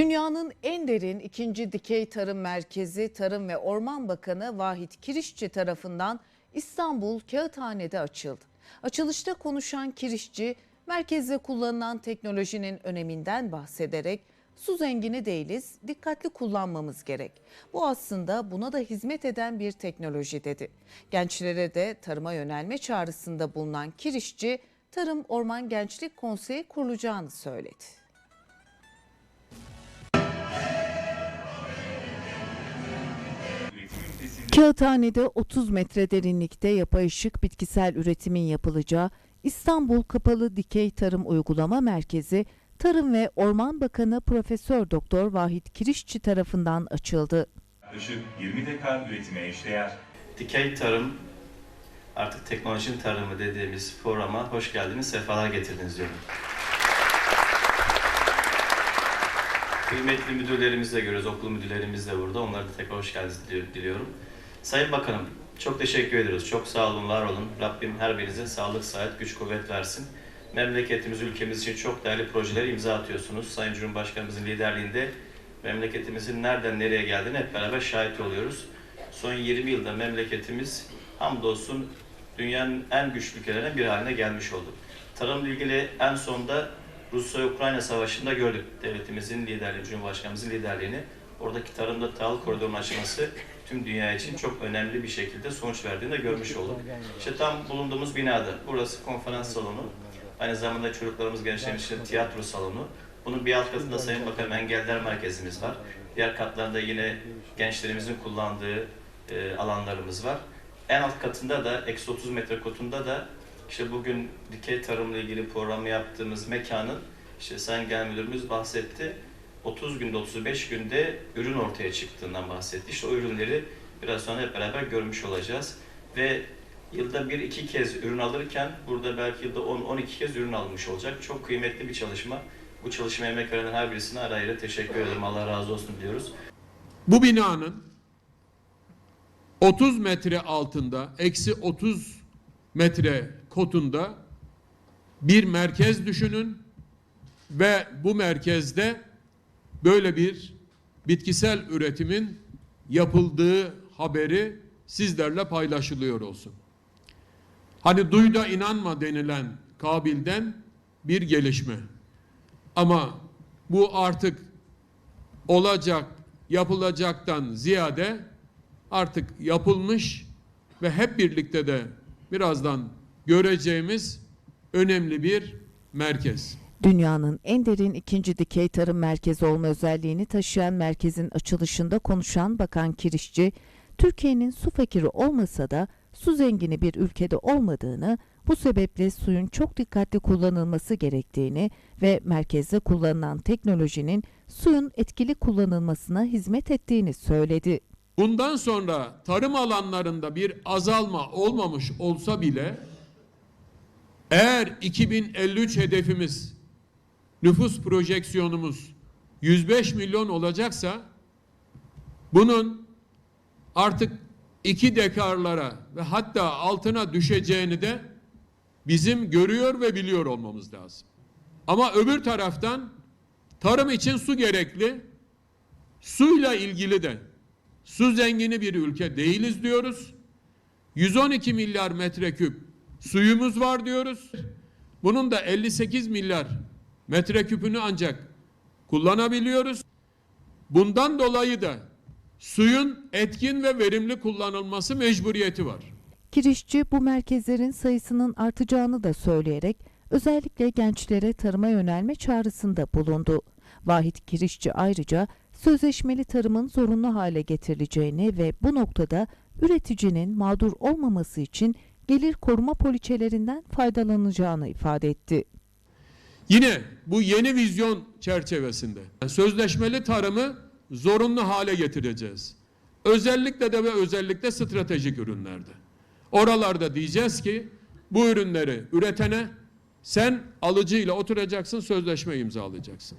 Dünyanın en derin ikinci dikey tarım merkezi Tarım ve Orman Bakanı Vahit Kirişçi tarafından İstanbul Kağıthane'de açıldı. Açılışta konuşan Kirişçi, merkezde kullanılan teknolojinin öneminden bahsederek su zengini değiliz, dikkatli kullanmamız gerek. Bu aslında buna da hizmet eden bir teknoloji dedi. Gençlere de tarıma yönelme çağrısında bulunan Kirişçi, Tarım Orman Gençlik Konseyi kurulacağını söyledi. Kağıthane'de 30 metre derinlikte yapay ışık bitkisel üretimin yapılacağı İstanbul Kapalı Dikey Tarım Uygulama Merkezi Tarım ve Orman Bakanı Profesör Doktor Vahit Kirişçi tarafından açıldı. Yaklaşık 20 dekar üretime eşdeğer Dikey tarım, artık teknolojinin tarımı dediğimiz programa hoş geldiniz, sefalar getirdiniz diyorum. Kıymetli müdürlerimizi de görüyoruz, okul müdürlerimiz de burada. Onlara da tekrar hoş geldiniz dili- diliyorum. Sayın Bakanım, çok teşekkür ediyoruz. Çok sağ olun, var olun. Rabbim her birinize sağlık, sıhhat, güç, kuvvet versin. Memleketimiz, ülkemiz için çok değerli projeler imza atıyorsunuz. Sayın Cumhurbaşkanımızın liderliğinde memleketimizin nereden nereye geldiğini hep beraber şahit oluyoruz. Son 20 yılda memleketimiz hamdolsun dünyanın en güçlü ülkelerinden bir haline gelmiş oldu. Tarımla ilgili en sonda Rusya-Ukrayna savaşında gördük devletimizin liderliğini, Cumhurbaşkanımızın liderliğini. Oradaki tarımda tahıl koridorunun açılması tüm dünya için çok önemli bir şekilde sonuç verdiğini de görmüş olduk. İşte tam bulunduğumuz binada, burası konferans salonu, aynı zamanda çocuklarımız, gençlerimiz için tiyatro salonu. Bunun bir alt katında Sayın Bakanım Engeller Merkezimiz var. Diğer katlarda yine gençlerimizin kullandığı e, alanlarımız var. En alt katında da, eksi 30 metre kotunda da işte bugün dikey tarımla ilgili programı yaptığımız mekanın işte Sayın Genel Müdürümüz bahsetti. 30 günde, 35 günde ürün ortaya çıktığından bahsetti. İşte o ürünleri biraz sonra hep beraber görmüş olacağız. Ve yılda bir iki kez ürün alırken burada belki yılda 10-12 kez ürün almış olacak. Çok kıymetli bir çalışma. Bu çalışmaya emek veren her birisine ayrı ayrı teşekkür ederim. Allah razı olsun diyoruz. Bu binanın 30 metre altında, eksi 30 metre kotunda bir merkez düşünün ve bu merkezde böyle bir bitkisel üretimin yapıldığı haberi sizlerle paylaşılıyor olsun. Hani duyda inanma denilen kabilden bir gelişme. Ama bu artık olacak, yapılacaktan ziyade artık yapılmış ve hep birlikte de birazdan göreceğimiz önemli bir merkez. Dünyanın en derin ikinci dikey tarım merkezi olma özelliğini taşıyan merkezin açılışında konuşan Bakan Kirişçi, Türkiye'nin su fakiri olmasa da su zengini bir ülkede olmadığını, bu sebeple suyun çok dikkatli kullanılması gerektiğini ve merkezde kullanılan teknolojinin suyun etkili kullanılmasına hizmet ettiğini söyledi. Bundan sonra tarım alanlarında bir azalma olmamış olsa bile eğer 2053 hedefimiz nüfus projeksiyonumuz 105 milyon olacaksa bunun artık iki dekarlara ve hatta altına düşeceğini de bizim görüyor ve biliyor olmamız lazım. Ama öbür taraftan tarım için su gerekli. Suyla ilgili de su zengini bir ülke değiliz diyoruz. 112 milyar metreküp suyumuz var diyoruz. Bunun da 58 milyar metreküpünü ancak kullanabiliyoruz. Bundan dolayı da suyun etkin ve verimli kullanılması mecburiyeti var. Kirişçi bu merkezlerin sayısının artacağını da söyleyerek özellikle gençlere tarıma yönelme çağrısında bulundu. Vahit Kirişçi ayrıca sözleşmeli tarımın zorunlu hale getirileceğini ve bu noktada üreticinin mağdur olmaması için gelir koruma poliçelerinden faydalanacağını ifade etti. Yine bu yeni vizyon çerçevesinde sözleşmeli tarımı zorunlu hale getireceğiz. Özellikle de ve özellikle stratejik ürünlerde. Oralarda diyeceğiz ki bu ürünleri üretene sen alıcıyla oturacaksın sözleşme imzalayacaksın.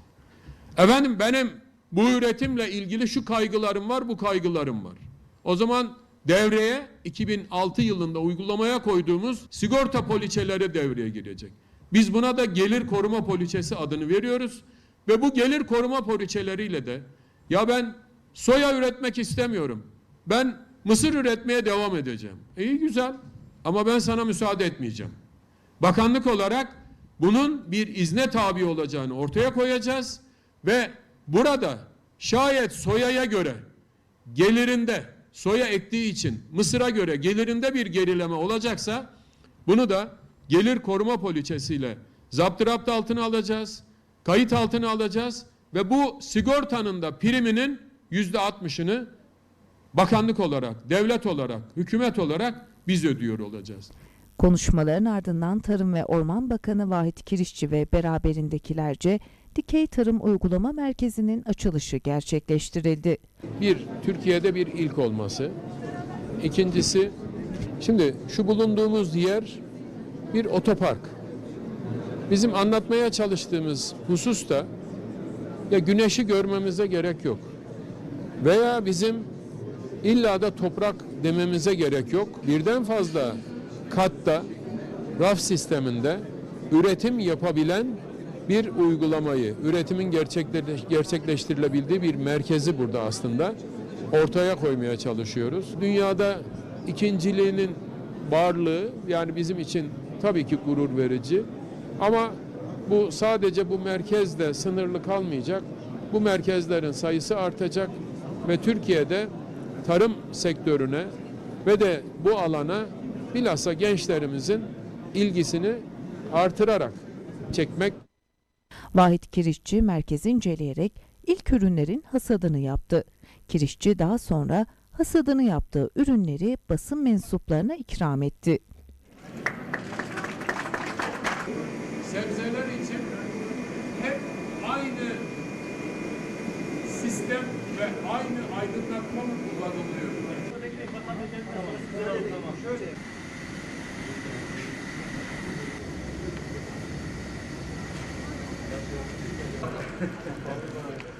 Efendim benim bu üretimle ilgili şu kaygılarım var bu kaygılarım var. O zaman devreye 2006 yılında uygulamaya koyduğumuz sigorta poliçeleri devreye girecek. Biz buna da gelir koruma poliçesi adını veriyoruz ve bu gelir koruma poliçeleriyle de ya ben soya üretmek istemiyorum. Ben mısır üretmeye devam edeceğim. İyi güzel ama ben sana müsaade etmeyeceğim. Bakanlık olarak bunun bir izne tabi olacağını ortaya koyacağız ve burada şayet soyaya göre gelirinde soya ektiği için mısıra göre gelirinde bir gerileme olacaksa bunu da gelir koruma poliçesiyle zapturapt altına alacağız, kayıt altına alacağız ve bu sigortanın da priminin yüzde altmışını bakanlık olarak, devlet olarak, hükümet olarak biz ödüyor olacağız. Konuşmaların ardından Tarım ve Orman Bakanı Vahit Kirişçi ve beraberindekilerce Dikey Tarım Uygulama Merkezi'nin açılışı gerçekleştirildi. Bir, Türkiye'de bir ilk olması. İkincisi, şimdi şu bulunduğumuz yer bir otopark. Bizim anlatmaya çalıştığımız husus da ya güneşi görmemize gerek yok. Veya bizim illa da toprak dememize gerek yok. Birden fazla katta raf sisteminde üretim yapabilen bir uygulamayı, üretimin gerçekleş- gerçekleştirilebildiği bir merkezi burada aslında ortaya koymaya çalışıyoruz. Dünyada ikinciliğinin varlığı yani bizim için tabii ki gurur verici ama bu sadece bu merkezde sınırlı kalmayacak. Bu merkezlerin sayısı artacak ve Türkiye'de tarım sektörüne ve de bu alana bilhassa gençlerimizin ilgisini artırarak çekmek Vahit Kirişçi merkezi inceleyerek ilk ürünlerin hasadını yaptı. Kirişçi daha sonra hasadını yaptığı ürünleri basın mensuplarına ikram etti. Sebzeler için hep aynı sistem ve aynı aydınlatma mı kullanılıyor?